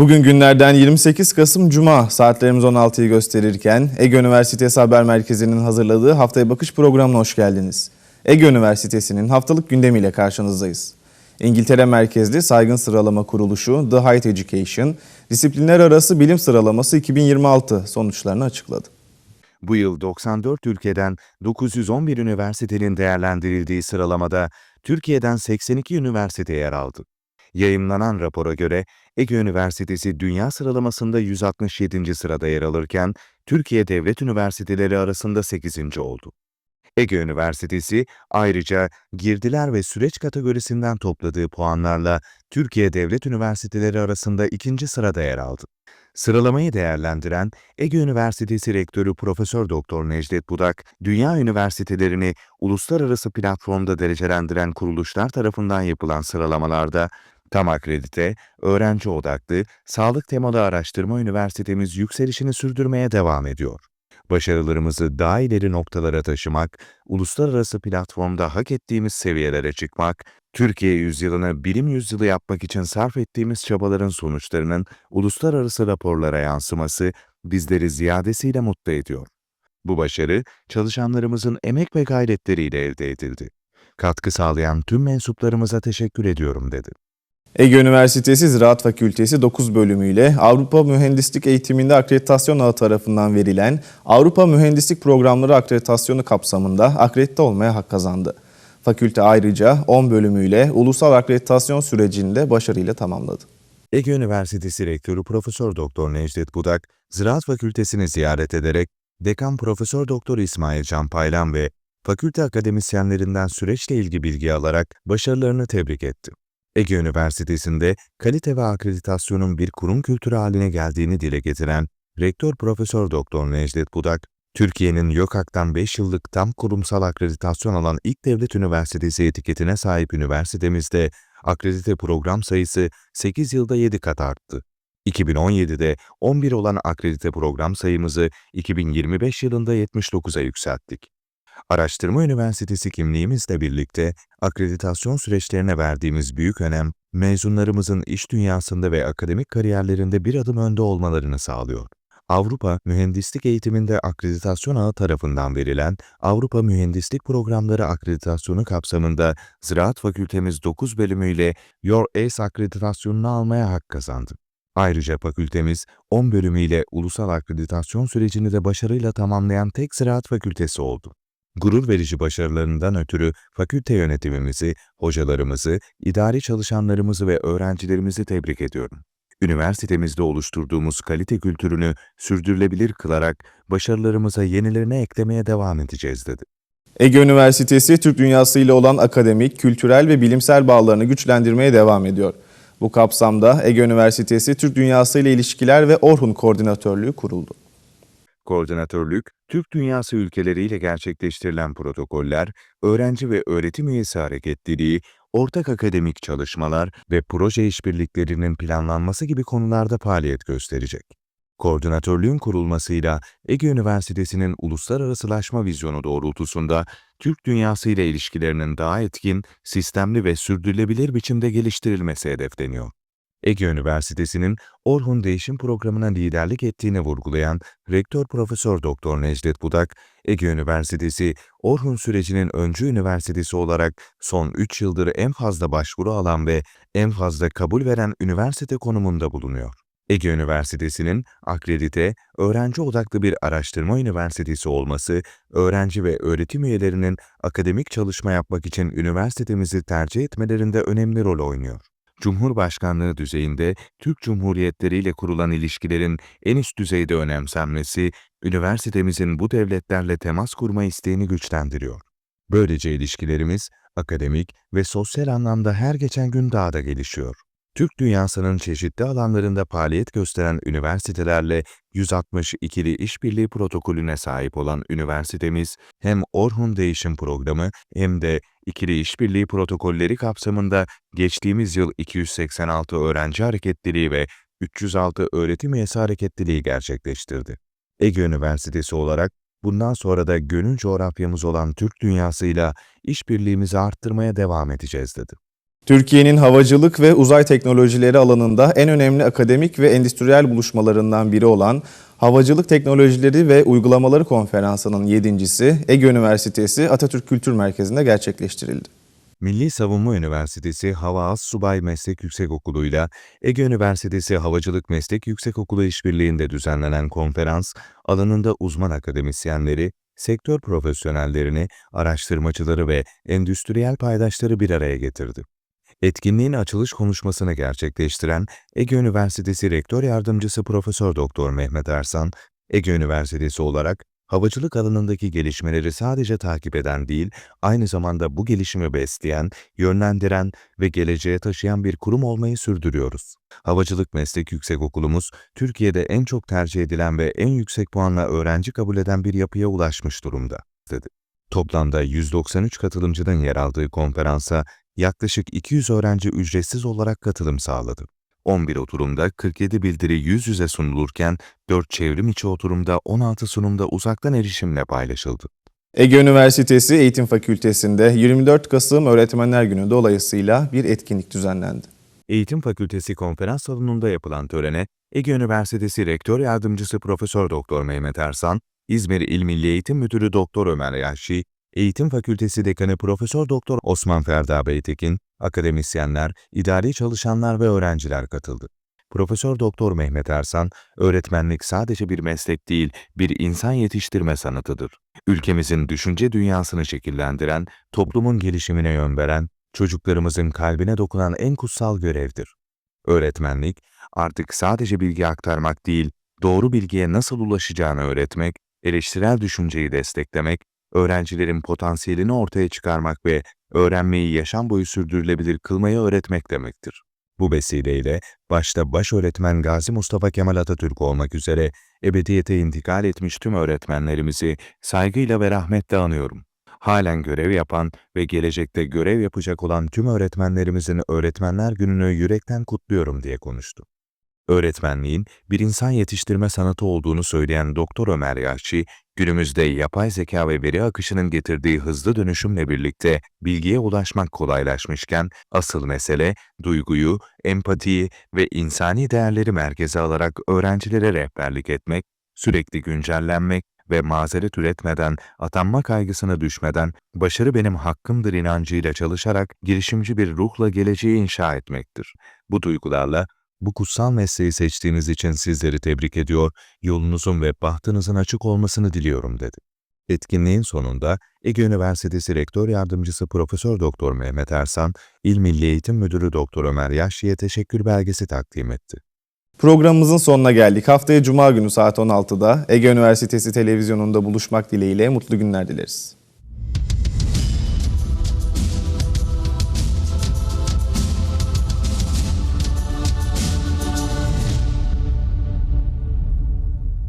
Bugün günlerden 28 Kasım Cuma saatlerimiz 16'yı gösterirken Ege Üniversitesi Haber Merkezi'nin hazırladığı Haftaya Bakış programına hoş geldiniz. Ege Üniversitesi'nin haftalık gündemiyle karşınızdayız. İngiltere merkezli saygın sıralama kuruluşu The Height Education, disiplinler arası bilim sıralaması 2026 sonuçlarını açıkladı. Bu yıl 94 ülkeden 911 üniversitenin değerlendirildiği sıralamada Türkiye'den 82 üniversite yer aldı. Yayımlanan rapora göre Ege Üniversitesi dünya sıralamasında 167. sırada yer alırken Türkiye Devlet Üniversiteleri arasında 8. oldu. Ege Üniversitesi ayrıca girdiler ve süreç kategorisinden topladığı puanlarla Türkiye Devlet Üniversiteleri arasında ikinci sırada yer aldı. Sıralamayı değerlendiren Ege Üniversitesi Rektörü Profesör Doktor Necdet Budak, dünya üniversitelerini uluslararası platformda derecelendiren kuruluşlar tarafından yapılan sıralamalarda tam akredite, öğrenci odaklı, sağlık temalı araştırma üniversitemiz yükselişini sürdürmeye devam ediyor. Başarılarımızı daha ileri noktalara taşımak, uluslararası platformda hak ettiğimiz seviyelere çıkmak, Türkiye yüzyılını bilim yüzyılı yapmak için sarf ettiğimiz çabaların sonuçlarının uluslararası raporlara yansıması bizleri ziyadesiyle mutlu ediyor. Bu başarı çalışanlarımızın emek ve gayretleriyle elde edildi. Katkı sağlayan tüm mensuplarımıza teşekkür ediyorum dedi. Ege Üniversitesi Ziraat Fakültesi 9 bölümüyle Avrupa Mühendislik Eğitiminde Akreditasyon Ağı tarafından verilen Avrupa Mühendislik Programları Akreditasyonu kapsamında akredite olmaya hak kazandı. Fakülte ayrıca 10 bölümüyle ulusal akreditasyon sürecini de başarıyla tamamladı. Ege Üniversitesi Rektörü Profesör Doktor Necdet Budak, Ziraat Fakültesini ziyaret ederek Dekan Profesör Doktor İsmail Can Paylan ve fakülte akademisyenlerinden süreçle ilgili bilgi alarak başarılarını tebrik etti. Ege Üniversitesi'nde kalite ve akreditasyonun bir kurum kültürü haline geldiğini dile getiren Rektör Profesör Doktor Necdet Budak, Türkiye'nin YÖKAK'tan 5 yıllık tam kurumsal akreditasyon alan ilk devlet üniversitesi etiketine sahip üniversitemizde akredite program sayısı 8 yılda 7 kat arttı. 2017'de 11 olan akredite program sayımızı 2025 yılında 79'a yükselttik. Araştırma Üniversitesi kimliğimizle birlikte akreditasyon süreçlerine verdiğimiz büyük önem, mezunlarımızın iş dünyasında ve akademik kariyerlerinde bir adım önde olmalarını sağlıyor. Avrupa Mühendislik Eğitiminde Akreditasyon Ağı tarafından verilen Avrupa Mühendislik Programları Akreditasyonu kapsamında Ziraat Fakültemiz 9 bölümüyle Your ACE akreditasyonunu almaya hak kazandı. Ayrıca fakültemiz 10 bölümüyle ulusal akreditasyon sürecini de başarıyla tamamlayan tek ziraat fakültesi oldu. Gurur verici başarılarından ötürü fakülte yönetimimizi, hocalarımızı, idari çalışanlarımızı ve öğrencilerimizi tebrik ediyorum. Üniversitemizde oluşturduğumuz kalite kültürünü sürdürülebilir kılarak başarılarımıza yenilerini eklemeye devam edeceğiz dedi. Ege Üniversitesi Türk dünyası ile olan akademik, kültürel ve bilimsel bağlarını güçlendirmeye devam ediyor. Bu kapsamda Ege Üniversitesi Türk dünyası ile ilişkiler ve Orhun Koordinatörlüğü kuruldu. Koordinatörlük, Türk dünyası ülkeleriyle gerçekleştirilen protokoller, öğrenci ve öğretim üyesi hareketliliği, ortak akademik çalışmalar ve proje işbirliklerinin planlanması gibi konularda faaliyet gösterecek. Koordinatörlüğün kurulmasıyla Ege Üniversitesi'nin uluslararasılaşma vizyonu doğrultusunda Türk dünyası ile ilişkilerinin daha etkin, sistemli ve sürdürülebilir biçimde geliştirilmesi hedefleniyor. Ege Üniversitesi'nin Orhun Değişim Programı'na liderlik ettiğini vurgulayan Rektör Profesör Doktor Necdet Budak, Ege Üniversitesi, Orhun sürecinin öncü üniversitesi olarak son 3 yıldır en fazla başvuru alan ve en fazla kabul veren üniversite konumunda bulunuyor. Ege Üniversitesi'nin akredite, öğrenci odaklı bir araştırma üniversitesi olması, öğrenci ve öğretim üyelerinin akademik çalışma yapmak için üniversitemizi tercih etmelerinde önemli rol oynuyor. Cumhurbaşkanlığı düzeyinde Türk Cumhuriyetleri ile kurulan ilişkilerin en üst düzeyde önemsenmesi, üniversitemizin bu devletlerle temas kurma isteğini güçlendiriyor. Böylece ilişkilerimiz akademik ve sosyal anlamda her geçen gün daha da gelişiyor. Türk dünyasının çeşitli alanlarında faaliyet gösteren üniversitelerle 162'li işbirliği protokolüne sahip olan üniversitemiz hem Orhun Değişim Programı hem de ikili işbirliği protokolleri kapsamında geçtiğimiz yıl 286 öğrenci hareketliliği ve 306 öğretim üyesi hareketliliği gerçekleştirdi. Ege Üniversitesi olarak bundan sonra da gönül coğrafyamız olan Türk dünyasıyla işbirliğimizi arttırmaya devam edeceğiz dedi. Türkiye'nin havacılık ve uzay teknolojileri alanında en önemli akademik ve endüstriyel buluşmalarından biri olan Havacılık Teknolojileri ve Uygulamaları Konferansı'nın yedincisi Ege Üniversitesi Atatürk Kültür Merkezi'nde gerçekleştirildi. Milli Savunma Üniversitesi Hava As Subay Meslek Yüksekokulu'yla Ege Üniversitesi Havacılık Meslek Yüksekokulu işbirliğinde düzenlenen konferans, alanında uzman akademisyenleri, sektör profesyonellerini, araştırmacıları ve endüstriyel paydaşları bir araya getirdi. Etkinliğin açılış konuşmasını gerçekleştiren Ege Üniversitesi Rektör Yardımcısı Profesör Doktor Mehmet Ersan, Ege Üniversitesi olarak havacılık alanındaki gelişmeleri sadece takip eden değil, aynı zamanda bu gelişimi besleyen, yönlendiren ve geleceğe taşıyan bir kurum olmayı sürdürüyoruz. Havacılık Meslek Yüksekokulumuz, Türkiye'de en çok tercih edilen ve en yüksek puanla öğrenci kabul eden bir yapıya ulaşmış durumda, dedi. Toplamda 193 katılımcının yer aldığı konferansa yaklaşık 200 öğrenci ücretsiz olarak katılım sağladı. 11 oturumda 47 bildiri yüz yüze sunulurken 4 çevrim içi oturumda 16 sunumda uzaktan erişimle paylaşıldı. Ege Üniversitesi Eğitim Fakültesi'nde 24 Kasım Öğretmenler Günü dolayısıyla bir etkinlik düzenlendi. Eğitim Fakültesi konferans salonunda yapılan törene Ege Üniversitesi Rektör Yardımcısı Profesör Doktor Mehmet Ersan, İzmir İl Milli Eğitim Müdürü Doktor Ömer Yahşi, Eğitim Fakültesi Dekanı Profesör Doktor Osman Ferda Beytekin, akademisyenler, idari çalışanlar ve öğrenciler katıldı. Profesör Doktor Mehmet Ersan, öğretmenlik sadece bir meslek değil, bir insan yetiştirme sanatıdır. Ülkemizin düşünce dünyasını şekillendiren, toplumun gelişimine yön veren, çocuklarımızın kalbine dokunan en kutsal görevdir. Öğretmenlik, artık sadece bilgi aktarmak değil, doğru bilgiye nasıl ulaşacağını öğretmek, eleştirel düşünceyi desteklemek, öğrencilerin potansiyelini ortaya çıkarmak ve öğrenmeyi yaşam boyu sürdürülebilir kılmayı öğretmek demektir. Bu vesileyle başta baş öğretmen Gazi Mustafa Kemal Atatürk olmak üzere ebediyete intikal etmiş tüm öğretmenlerimizi saygıyla ve rahmetle anıyorum. Halen görev yapan ve gelecekte görev yapacak olan tüm öğretmenlerimizin Öğretmenler Günü'nü yürekten kutluyorum diye konuştu. Öğretmenliğin bir insan yetiştirme sanatı olduğunu söyleyen Doktor Ömer Yaşçı, günümüzde yapay zeka ve veri akışının getirdiği hızlı dönüşümle birlikte bilgiye ulaşmak kolaylaşmışken, asıl mesele duyguyu, empatiyi ve insani değerleri merkeze alarak öğrencilere rehberlik etmek, sürekli güncellenmek ve mazeret üretmeden, atanma kaygısına düşmeden, başarı benim hakkımdır inancıyla çalışarak girişimci bir ruhla geleceği inşa etmektir. Bu duygularla bu kutsal mesleği seçtiğiniz için sizleri tebrik ediyor, yolunuzun ve bahtınızın açık olmasını diliyorum dedi. Etkinliğin sonunda Ege Üniversitesi Rektör Yardımcısı Profesör Doktor Mehmet Ersan, İl Milli Eğitim Müdürü Doktor Ömer Yaşçı'ya teşekkür belgesi takdim etti. Programımızın sonuna geldik. Haftaya Cuma günü saat 16'da Ege Üniversitesi televizyonunda buluşmak dileğiyle mutlu günler dileriz.